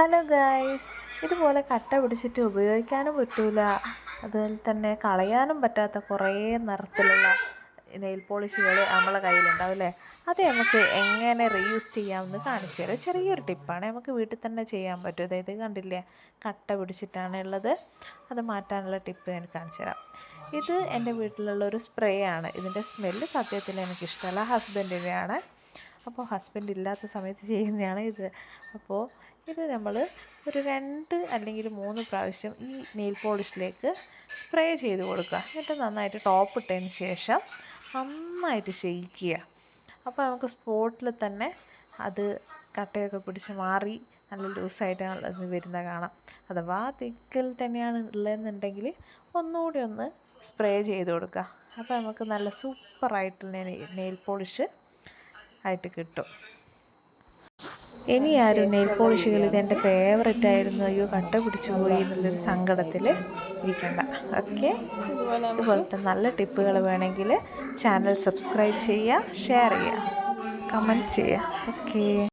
Hello guys ഇതുപോലെ കട്ട പിടിച്ചിട്ട് ഉപയോഗിക്കാനും പറ്റൂല. അതുപോലെ തന്നെ കളയാനും പറ്റാത്ത കുറേ നിറത്തിലുള്ള നെയിൽ പോളിഷുകൾ നമ്മളെ കയ്യിലുണ്ടാവും അല്ലേ? അത് നമുക്ക് എങ്ങനെ റീയൂസ് ചെയ്യാമെന്ന് കാണിച്ചു തരാം. ചെറിയൊരു ടിപ്പാണ്. നമുക്ക് വീട്ടിൽ തന്നെ ചെയ്യാൻ പറ്റും. അതായത് കണ്ടില്ലേ കട്ട പിടിച്ചിട്ടാണ് ഉള്ളത്. അത് മാറ്റാനുള്ള ടിപ്പ് ഞാൻ കാണിച്ചു തരാം. ഇത് എന്റെ വീട്ടിലുള്ള ഒരു സ്പ്രേ ആണ്. ഇതിന്റെ സ്മെല്ല് സത്യത്തിൽ എനിക്കിഷ്ടമല്ല. ഹസ്ബൻഡിന്റെയാണ് അപ്പോൾ ഹസ്ബൻഡ് ഇല്ലാത്ത സമയത്ത് ചെയ്യുന്നതാണ് ഇത്. അപ്പോൾ ഇത് നമ്മൾ ഒരു രണ്ട് അല്ലെങ്കിൽ മൂന്ന് പ്രാവശ്യം ഈ നെയിൽ പോളിഷിലേക്ക് സ്പ്രേ ചെയ്ത് കൊടുക്കുക. എന്നിട്ട് നന്നായിട്ട് ടോപ്പ് ഇട്ടതിന് ശേഷം നന്നായിട്ട് ഷെയ്ക്കുക അപ്പോൾ നമുക്ക് സ്പോട്ടിൽ തന്നെ അത് കട്ടയൊക്കെ പിടിച്ച് മാറി നല്ല ലൂസായിട്ടാണ് വരുന്ന കാണാം. അഥവാ തിക്കൽ തന്നെയാണ് ഉള്ളതെന്നുണ്ടെങ്കിൽ ഒന്നുകൂടി ഒന്ന് സ്പ്രേ ചെയ്ത് കൊടുക്കുക. അപ്പോൾ നമുക്ക് നല്ല സൂപ്പറായിട്ടുള്ള നെയിൽ പോളിഷ് ആയിട്ട് കിട്ടും. ഇനി ആരും നെയിൽ പോളിഷുകൾ ഇതെന്റെ ഫേവററ്റ് ആയിരുന്നു. അയ്യോ കട്ട പിടിച്ചു പോയി എന്നുള്ളൊരു സങ്കടത്തിൽ ഇരിക്കണ്ട. ഓക്കെ ഇതുപോലത്തെ നല്ല ടിപ്പുകൾ വേണമെങ്കിൽ ചാനൽ സബ്സ്ക്രൈബ് ചെയ്യുക ഷെയർ ചെയ്യുക കമന്റ് ചെയ്യുക. ഓക്കേ